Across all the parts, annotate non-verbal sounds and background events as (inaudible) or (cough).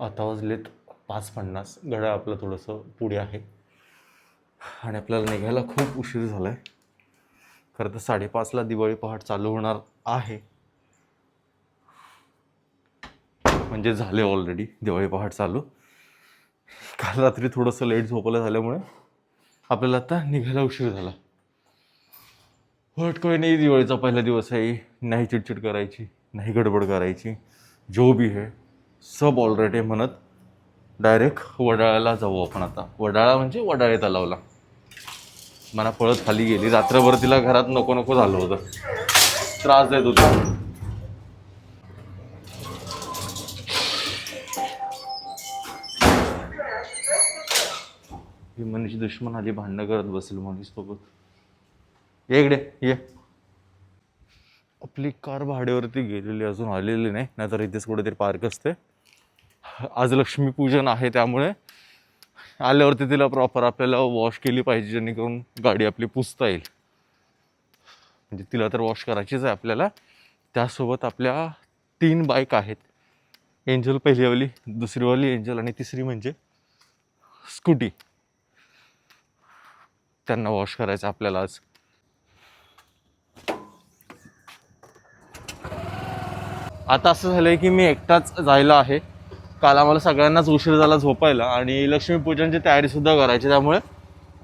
आता वाजलेत पाच पन्नास. घड्याळ आपलं थोडंसं पुढे आहे. आणि आपल्याला निघायला खूप उशीर झाला आहे खरं तर साडेपाचला दिवाळी पहाट चालू होणार आहे. म्हणजे झाले ऑलरेडी दिवाळी पहाट चालू. काल रात्री थोडंसं लेट झोपलं झाल्यामुळे आपल्याला आता निघायला उशीर झाला. बट काही नाही दिवाळीचा पहिला दिवस आहे. नाही चिडचिड करायची नाही गडबड करायची. जो बी आहे सब ऑलरेडी म्हणत डायरेक्ट वडाळ्याला जाऊ आपण आता. वडाळा म्हणजे वडाळे तलावला. मला पळत खाली गेली. रात्रभर तिला घरात नको नको झालं होतं. त्रास देत होता. ही मनीष दुश्मन आली भांडणं करत बसेल मनीष सोबत ये इकडे ये. आपली कार भाड्यावरती गेलेली अजून आलेली नाही. नाहीतर इथेच कुठेतरी पार्क असते. आज लक्ष्मीपूजन आहे त्यामुळे आल्यावरती तिला प्रॉपर आपल्याला वॉश केली पाहिजे जेणेकरून गाडी आपली पुसता येईल. म्हणजे तिला तर वॉश करायचीच आहे आपल्याला. त्यासोबत आपल्या तीन बाईक आहेत. एंजल पहिलीवाली दुसरीवाली एंजल आणि तिसरी म्हणजे स्कूटी त्यांना वॉश करायचं आपल्याला आज. आता असं झालं आहे की मी एकटाच जायला आहे. काल आम्हाला सगळ्यांनाच उशीर झाला झोपायला आणि लक्ष्मीपूजनची तयारीसुद्धा करायची त्यामुळे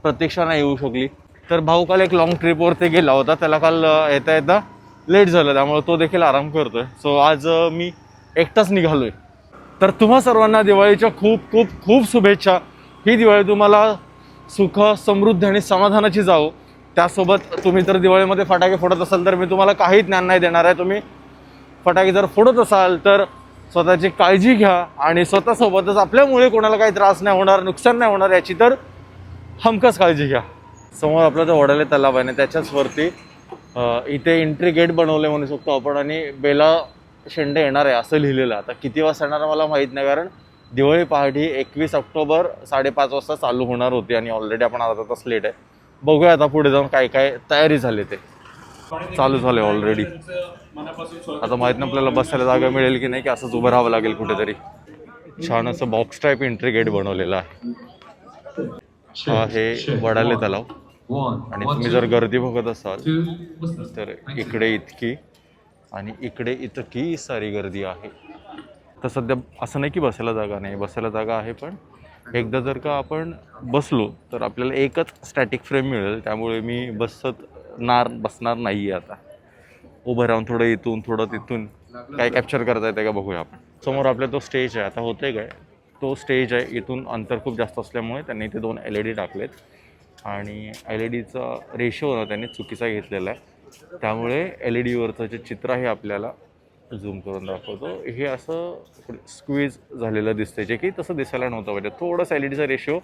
प्रत्यक्षा नाही येऊ शकली. तर भाऊ काल एक लॉंग ट्रिपवरती गेला होता त्याला काल येता येता लेट झालं त्यामुळे तो देखील आराम करतो आहे सो आज मी एकटाच निघालो आहे तर तुम्हा सर्वांना दिवाळीच्या खूप खूप खूप शुभेच्छा. ही दिवाळी तुम्हाला सुख समृद्धी आणि समाधानाची जावो. त्यासोबत तुम्ही जर दिवाळीमध्ये फटाके फोडत असाल तर मी तुम्हाला काही ज्ञान नाही देणार आहे. तुम्ही फटाके जर फोडत असाल तर स्वतःची काळजी घ्या आणि स्वतःसोबतच आपल्यामुळे कोणाला काही त्रास नाही होणार नुकसान नाही होणार याची तर हमखास काळजी घ्या. समोर आपला जो वडाले तलाव आहे ना त्याच्याचवरती इथे एंट्री गेट बनवले म्हणू शकतो आपण आणि बेला शेंडे येणार आहे असं लिहिलेलं आता किती वाजता येणार मला माहीत नाही कारण दिवाळी पहाटी एकवीस ऑक्टोबर साडेपाच वाजता चालू होणार होती आणि ऑलरेडी आपण अर्धा तास लेट आहे. बघूया आता पुढे जाऊन काय काय तयारी झाली ते. चालू झाले ऑलरेडी आता माहीत नाही आपल्याला बसायला जागा मिळेल की नाही की असंच उभं राहावं लागेल कुठेतरी. छान असं बॉक्स टाईप एंट्री गेट बनवलेलं आहे. हा हे वडाले तलाव. आणि तुम्ही जर गर्दी बघत असाल तर इकडे इतकी आणि इकडे इतकी सारी गर्दी आहे. तर सध्या असं नाही की बसायला जागा नाही बसायला जागा आहे पण एकदा जर का आपण बसलो तर आपल्याला एकच स्टॅटिक फ्रेम मिळेल. त्यामुळे मी बसत नार बसणार नाही आहे आता. उभं राहून थोडं इथून थोडं तिथून काय कॅप्चर करता येते का बघूया आपण. समोर आपल्या तो स्टेज आहे. आता होतंय काय? तो स्टेज आहे. इथून अंतर खूप जास्त असल्यामुळे त्यांनी इथे दोन एल ई डी टाकलेत. आणि एल ई डीचा रेशो ना त्यांनी चुकीचा घेतलेला आहे. त्यामुळे एल ई डीवरचं जे चित्र आहे आपल्याला झूम करून दाखवतो. हे असं स्क्वीज झालेलं दिसतंय. जे की तसं दिसायला नव्हतं पाहिजे. थोडंसं एल ई डीचा रेशो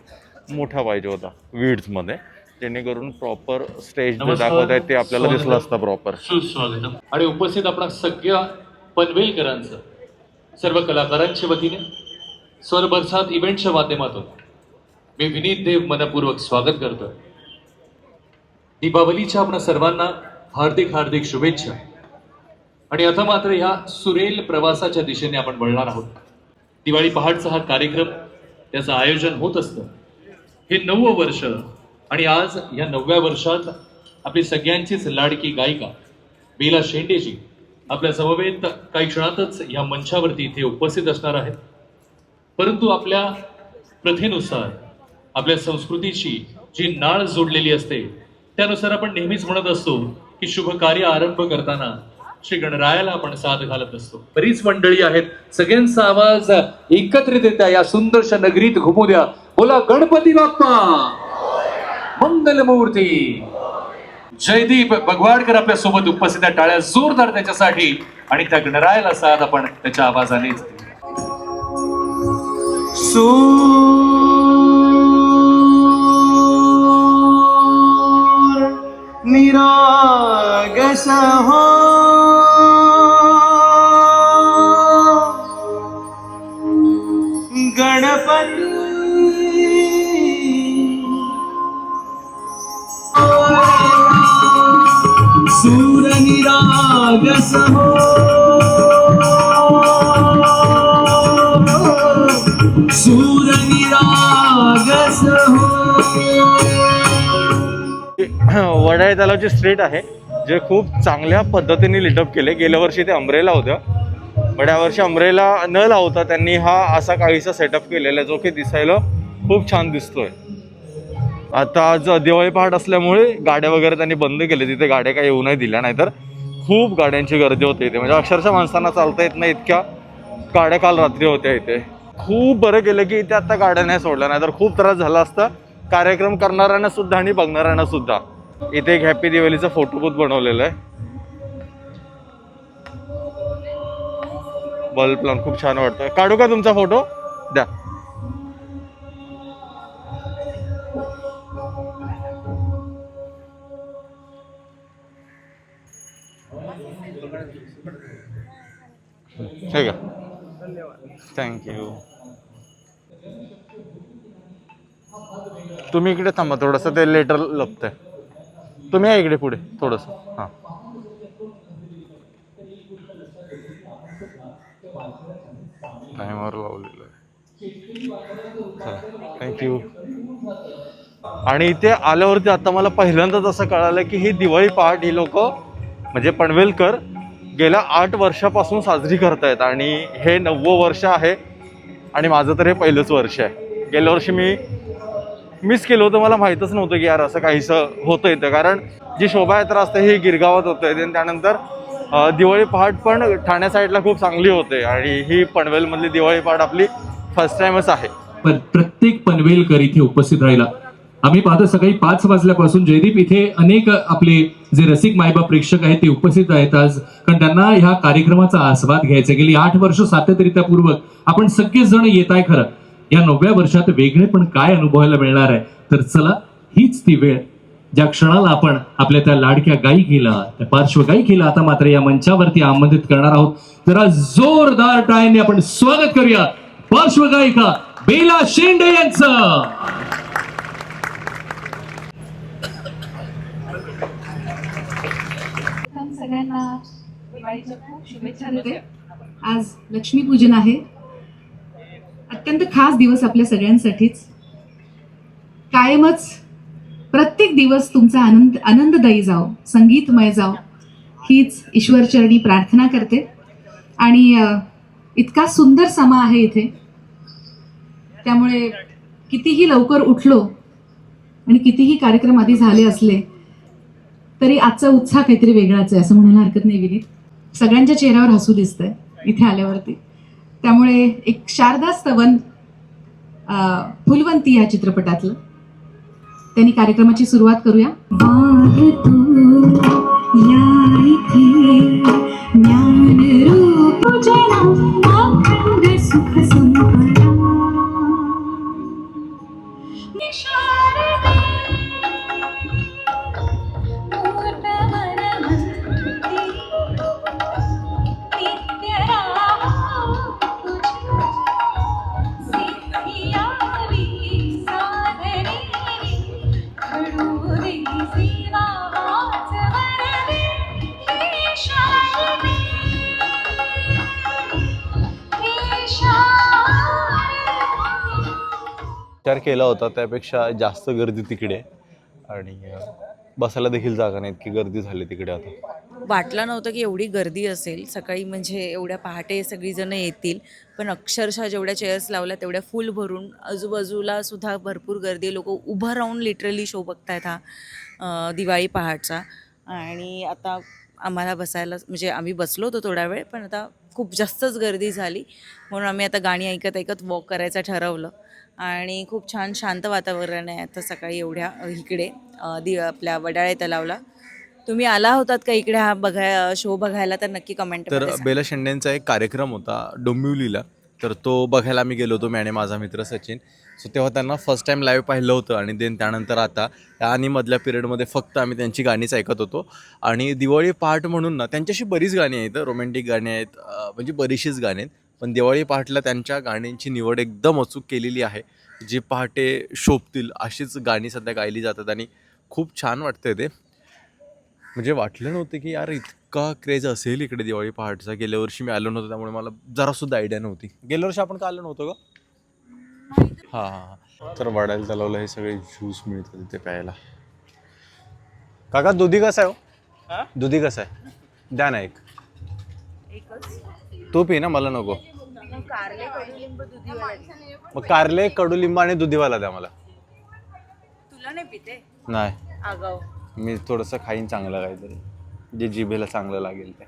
मोठा पाहिजे होता विड्समध्ये जेणेकरून प्रॉपर स्टेज. दाखवत आहेत ते आपल्याला दिसलं असतं प्रॉपर सुस्वागतम. आणि उपस्थित आपणा सगळ्या पनवेलकरांचं सर्व कलाकारांच्या वतीने स्वर बरसात इव्हेंटच्या माध्यमातून मी विनीत देव मनपूर्वक स्वागत करतो. दीपावलीच्या आपणा सर्वांना हार्दिक हार्दिक शुभेच्छा. आणि आता मात्र ह्या सुरेल प्रवासाच्या दिशेने आपण वळणार आहोत. दिवाळी पहाटचा हा कार्यक्रम त्याचं आयोजन होत असतं. हे नववं वर्ष आणि आज या नवव्या वर्षात आपली सगळ्यांचीच लाडकी गायिका बेला शेंडेजी आपल्या समवेत काही क्षणातच या मंचावरती इथे उपस्थित असणार आहेत. परंतु आपल्या प्रथेनुसार आपल्या संस्कृतीची जी नाळ जोडलेली असते त्यानुसार आपण नेहमीच म्हणत असतो की शुभ कार्य आरंभ करताना श्री गणरायाला आपण साथ घालत असतो. बरीच मंडळी आहेत सगळ्यांचा आवाज एकत्रितरित्या या सुंदरशा नगरीत घुमू द्या. बोला गणपती बाप्पा! मंगलमूर्ती जयदीप बगवाडकर आपल्यासोबत उपस्थित आहे. टाळ्या जोरदार त्याच्यासाठी. आणि त्या गणरायाला साथ आपण त्याच्या आवाजाने निरागस हो. नाही रागस हो सूर निरागस हो वडाळे स्ट्रीट आहे जे खूप चांगल्या पद्धतीने लिटअप केले. गेल्या वर्षी ते अंब्रेला होतं बट यावर्षी अंब्रेला न लावता त्यांनी हा असा काहीसा सेटअप केलेला जो की दिसायला खूप छान दिसतोय. आता आज दिवाळी पहाट असल्यामुळे गाड्या वगैरे त्यांनी बंद केले. तिथे गाड्या काही येऊ नाही दिल्या नाहीतर खूप गाड्यांची गर्दी होते इथे. म्हणजे अक्षरशः माणसांना चालता येत नाही इतक्या गाड्या काल रात्री होत्या इथे. खूप बरं केलं की इथे आता गाड्या नाही सोडल्या नाहीतर खूप त्रास झाला असता. कार्यक्रम करणाऱ्यांना सुद्धा आणि बघणाऱ्यांना सुद्धा. इथे एक हॅपी दिवाळीचा फोटो बूथ बनवलेला आहे. बल्ब लावून खूप छान वाटतं काढू का तुमचा फोटो द्या. ठीक आहे. थँक्यू तुम्ही इकडे थांबा थोडंसं ते लेटर लपतंय. तुम्ही या इकडे पुढे थोडंसं. हां. टायमर लावलेलं आहे. थँक्यू आणि इथे आल्यावरती आता मला पहिल्यांदाच असं कळालं की ही दिवाळी पहाट ही लोक म्हणजे पनवेलकर गेल्या आठ वर्षापासून साजरी करतायत आणि हे नववं वर्ष आहे आणि माझं तर हे पहिलंच वर्ष आहे. गेल्या वर्षी मी मिस केलं होतं मला माहीतच नव्हतं की यार असं काहीसं होतं इथं. कारण जी शोभायात्रा असते ही गिरगावात होते. आणि त्यानंतर दिवाळी पहाट पण ठाण्या साईडला खूप चांगली होते. आणि ही पनवेलमधली दिवाळी पहाट आपली फर्स्ट टाइमच आहे. पण प्रत्येक पनवेलकर इथे उपस्थित राहिला. आम्ही पाहतो सकाळी पाच वाजल्यापासून जयदीप इथे अनेक आपले जे रसिक मायबा प्रेक्षक आहेत ते उपस्थित आहेत आज. कारण त्यांना ह्या कार्यक्रमाचा आस्वाद घ्यायचा गेली आठ वर्ष सातत्यरित्यापूर्वक आपण सगळेजण येत आहे खरं. या नवव्या वर्षात वेगळे पण काय अनुभवायला मिळणार आहे? तर चला हीच ती वेळ. ज्या क्षणाला आपण आपल्या त्या लाडक्या गायिकेला त्या पार्श्वगायिकेला आता मात्र या मंचावरती आमंत्रित करणार आहोत. जरा जोरदार टाळ्यांनी आपण स्वागत करूया. पार्श्वगायिका बेला शेंडे यांचं प्रथम सगळ्यांना दिवाळीच्या खूप शुभेच्छा देते आज लक्ष्मीपूजन आहे. अत्यंत खास दिवस आपल्या सगळ्यांसाठीच. कायमच प्रत्येक दिवस तुमचा आनंद आनंददायी जाओ संगीतमय जाओ हीच ईश्वरचरणी प्रार्थना करते. आणि इतका सुंदर समा आहे इथे. त्यामुळे कितीही लवकर उठलो आणि कितीही कार्यक्रम आधी झाले असले तरी आजचा उत्साह काहीतरी वेगळाच आहे असं म्हणायला हरकत नाही विनीत. सगळ्यांच्या चेहऱ्यावर हसू दिसतंय इथे आल्यावरती. त्यामुळे एक शारदा स्तवन फुलवंती या चित्रपटातलं. त्यांनी कार्यक्रमाची सुरुवात करूया. या सुख केला होता त्यापेक्षा जास्त गर्दी तिकडे. आणि बसायला देखील जागा नाही इतकी गर्दी झाली तिकडे आता. वाटलं नव्हतं की एवढी गर्दी असेल. सकाळी म्हणजे एवढ्या पहाटे सगळीजणं येतील पण अक्षरशः जेवढ्या चेअर्स लावल्या तेवढ्या फुल भरून आजूबाजूला सुद्धा भरपूर गर्दी लोक उभं राहून लिटरली शो बघतायत हा दिवाळी पहाटचा. आणि आता आम्हाला बसायला म्हणजे आम्ही बसलो होतो थोडा वेळ पण आता खूप जास्तच गर्दी झाली. म्हणून आम्ही आता गाणी ऐकत ऐकत वॉक करायचं ठरवलं. आणि खूप छान शांत वातावरण आहे आता सकाळी एवढ्या इकडे दि आपल्या वडाळे तलावला. तुम्ही आला होतात का इकडे हा बघाय शो बघायला? तर नक्की कमेंट तर बेला शेंडेंचा एक कार्यक्रम होता डोंबिवलीला. तर तो बघायला मी गेलो होतो मी आणि माझा मित्र सचिन. सो तेव्हा त्यांना फर्स्ट टाईम लाईव्ह पाहिलं होतं आणि देन त्यानंतर आता आणि मधल्या पिरियडमध्ये फक्त आम्ही त्यांची गाणीच ऐकत होतो. आणि दिवाळी पहाट म्हणून ना त्यांच्याशी बरीच गाणी आहेत रोमॅन्टिक गाणी आहेत म्हणजे बरीचशीच गाणी आहेत. पण दिवाळी पहाटला त्यांच्या गाण्यांची निवड एकदम अचूक केलेली आहे. जी पहाटे शोभतील अशीच गाणी सध्या गायली जातात आणि खूप छान वाटतं ते. म्हणजे वाटलं नव्हतं की यार इतका क्रेज असेल इकडे दिवाळी पहाटचा. गेल्या वर्षी मी आलो नव्हतो त्यामुळे मला जरासुद्धा आयडिया नव्हती. गेल्या वर्षी आपण का आलो नव्हतो का हां हां हां. तर वाढायला तलावला हे सगळे ज्यूस मिळतात तिथे प्यायला. काका दुधी कसं आहे हो? दुधी कसं आहे? द्या ना एक. एकच. तू पी ना मला नको. मग कारले कडुलिंब दुधीवाला मग कारले कडुलिंब आणि दुधीवाला द्या मला. तुला नाही पिते? नाही. आगाव. मी थोडंसं खाईन चांगलं काहीतरी. जे जिभेला चांगलं लागेल ते.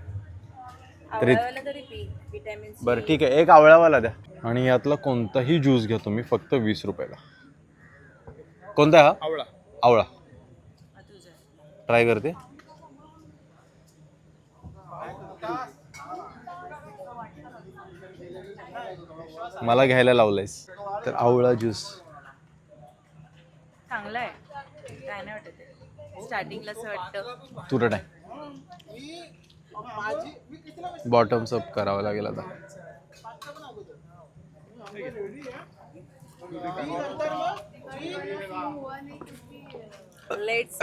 तरी आवळावाला तरी पी विटॅमिन बरं ठीक आहे. एक आवळावाला द्या. आणि यातला कोणताही ज्यूस घ्या तुम्ही फक्त वीस रुपयाला. कोणता आहे हा? आवळा. आवळा. तुझं. ट्राय करते. मला घ्यायला लावलंयस. तर आवळा ज्यूस. चांगलं आहे काय नाही वाटत स्टार्टिंगला असं वाटतं. तुरट आहे. बॉटम्स अप करावं लागेल आता. Let's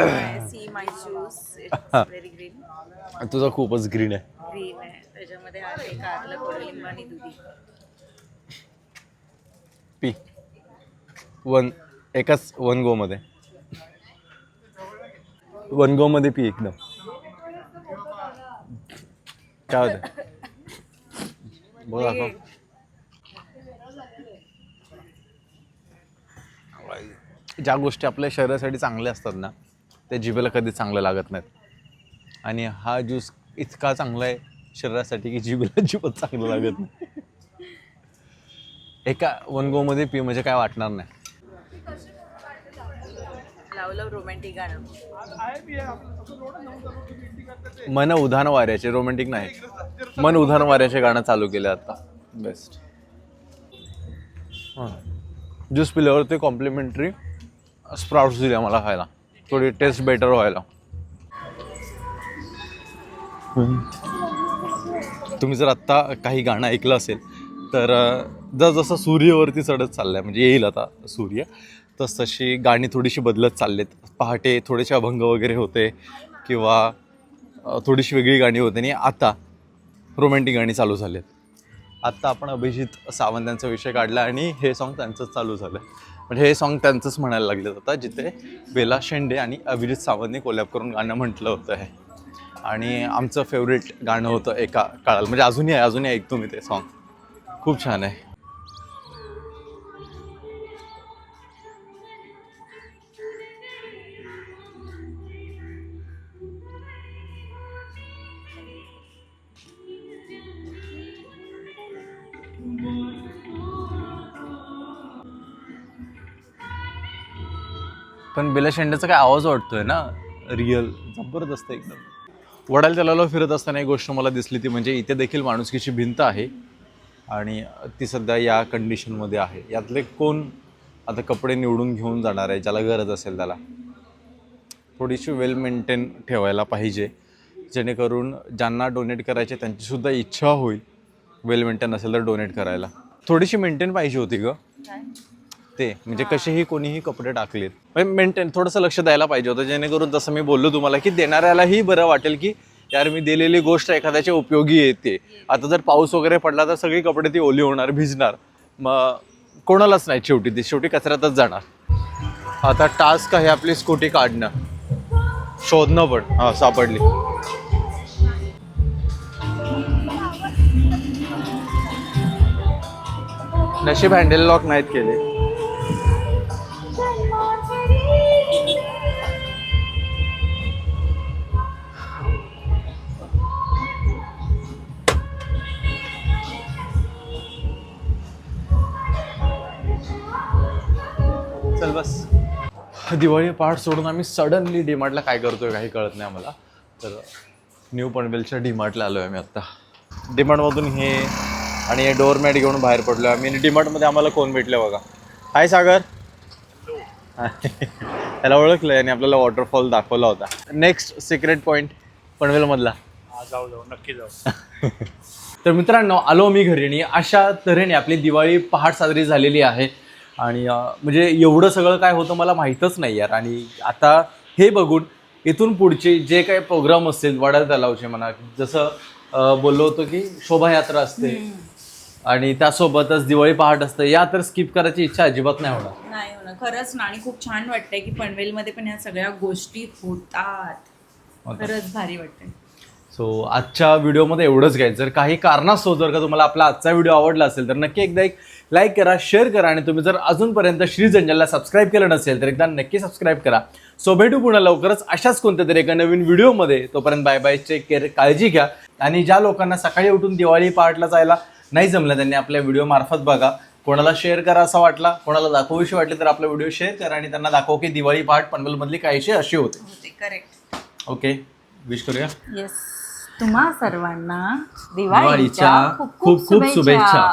see my shoes it's very green तुझा खूपच ग्रीन आहे. ग्रीन आहे. त्याच्यामध्ये आहे कारलं कडुलिंब आणि दुधी. वन एकाच वन गो मध्ये. वन गो मध्ये पी एकदम. काय होतं बोला का ज्या गोष्टी आपल्या शरीरासाठी चांगल्या असतात ना त्या जिभेला कधी चांगलं लागत नाहीत. आणि हा ज्यूस इतका चांगला आहे शरीरासाठी की जिभेला जिभत चांगलं लागत नाही. एका वन गो मध्ये पी म्हणजे काय वाटणार नाही. लावलं रोमॅन्टिक गाणं. मन उधाण वाऱ्याचे रोमॅन्टिक नाही. मन उधाण वाऱ्याचे गाणं चालू केलं आता. बेस्ट ज्यूस पिल्यावर ते कॉम्प्लिमेंटरी स्प्राउट्स दिले मला खायला. थोडी टेस्ट बेटर व्हायला. तुम्ही जर आत्ता काही गाणं ऐकलं असेल तर जसजसं सूर्यवरती चढत चाललंय म्हणजे येईल आता सूर्य. तसतशी गाणी थोडीशी बदलत चाललेत. पहाटे थोडेसे अभंग वगैरे होते किंवा थोडीशी वेगळी गाणी होते आणि आता रोमॅन्टिक गाणी चालू झालेत. आत्ता आपण अभिजित सावंत यांचा विषय काढला आणि हे सॉन्ग त्यांचंच चालू झालं. म्हणजे हे सॉन्ग त्यांचंच म्हणायला लागले आता जिथे बेला शेंडे आणि अभिजित सावंतने कोलॅब करून गाणं म्हटलं होतं हे. आणि आमचं फेवरेट गाणं होतं एका काळाला. म्हणजे अजूनही आहे अजूनही ऐकतो मी ते सॉन्ग खूप छान आहे. पण बेला शेंड्याचा काय आवाज वाटतोय ना? रिअल जबरदस्त एकदम. वडाल तलावाला फिरत असताना एक गोष्ट मला दिसली ती म्हणजे इथे देखील माणुसकीची भिंत आहे आणि ती सध्या या कंडिशनमध्ये आहे. यातले कोण आता कपडे निवडून घेऊन जाणार आहे ज्याला गरज असेल त्याला थोडीशी वेल मेंटेन ठेवायला पाहिजे. जेणेकरून ज्यांना डोनेट करायचे त्यांचीसुद्धा इच्छा होईल वेल मेंटेन असेल तर डोनेट करायला. थोडीशी मेंटेन पाहिजे होती ग. ते. म्हणजे कसेही कोणीही कपडे टाकलेत. मेंटेन थोडंसं लक्ष द्यायला पाहिजे होतं. जेणेकरून जसं मी बोललो तुम्हाला की देणाऱ्यालाही बरं वाटेल की यार मी दिलेली गोष्ट एखाद्याच्या उपयोगी येते. आता जर पाऊस वगैरे पडला तर सगळी कपडे ती ओली होणार भिजणार. मग कोणालाच नाही शेवटी ती. शेवटी कचऱ्यातच जाणार. आता टास्क आहे आपली स्कूटी काढणं. शोधणं पण. हां सापडली. नशीब हँडल लॉक नाहीत केले. चल बस. दिवाळी पहाट सोडून आम्ही सडनली डीमार्टला काय करतोय काही कळत नाही आम्हाला. तर न्यू पनवेलच्या डीमार्टला आलो आहे आम्ही आत्ता डीमार्टमधून हे आणि हे डोअरमॅट घेऊन बाहेर पडलो आम्ही. डीमार्टमध्ये आम्हाला कोण भेटलं बघा. हाय सागर. त्याला ओळखलं आणि आपल्याला वॉटरफॉल दाखवला होता. नेक्स्ट सिक्रेट पॉईंट पनवेलमधला. जाऊ जाऊ. नक्की जाऊ. (laughs) तर मित्रांनो आलो मी घरी आणि अशा तऱ्हेने आपली दिवाळी पहाट साजरी झालेली आहे. आणि म्हणजे एवढं सगळं काय होतं मला माहीतच नाही यार. आणि आता हे बघून इथून पुढचे जे काही प्रोग्राम असतील वडाळ तलावचे म्हणा जसं बोललो होतो की शोभायात्रा असते. आणि त्यासोबतच दिवाळी पहाट असते. या तर स्किप करायची इच्छा अजिबात नाही होणार. नाही होणार. खरंच ना आणि खूप छान वाटतंय की पनवेलमध्ये पण ह्या सगळ्या गोष्टी होतात. होता खरंच भारी वाटतंय. सो आजच्या व्हिडिओमध्ये एवढंच घ्यायचं जर काही कारणास्तव जर का तुम्हाला आपला आजचा व्हिडिओ आवडला असेल तर नक्की एकदा एक लाईक करा शेअर करा आणि तुम्ही जर अजूनपर्यंत श्री जंजलला सबस्क्राईब केलं नसेल तर एकदा नक्की सबस्क्राईब करा. सो भेटू पुन्हा लवकरच अशाच कोणत्या तरी एका नवीन व्हिडिओमध्ये. तोपर्यंत बाय बाय टेक केअर काळजी घ्या. आणि ज्या लोकांना सकाळी उठून दिवाळी पहाटला जायला नाही जमलं त्यांनी आपल्या व्हिडिओ मार्फत बघा. कोणाला शेअर करा असा वाटला कोणाला दाखवूशी वाटले तर आपला व्हिडिओ शेअर करा आणि त्यांना दाखव की दिवाळी पहाट पनवेलमधली काहीशी अशी होते. होते करेक्ट ओके विश करूया? येस तुम्हा सर्वांना दिवाळीच्या खूप खूप शुभेच्छा.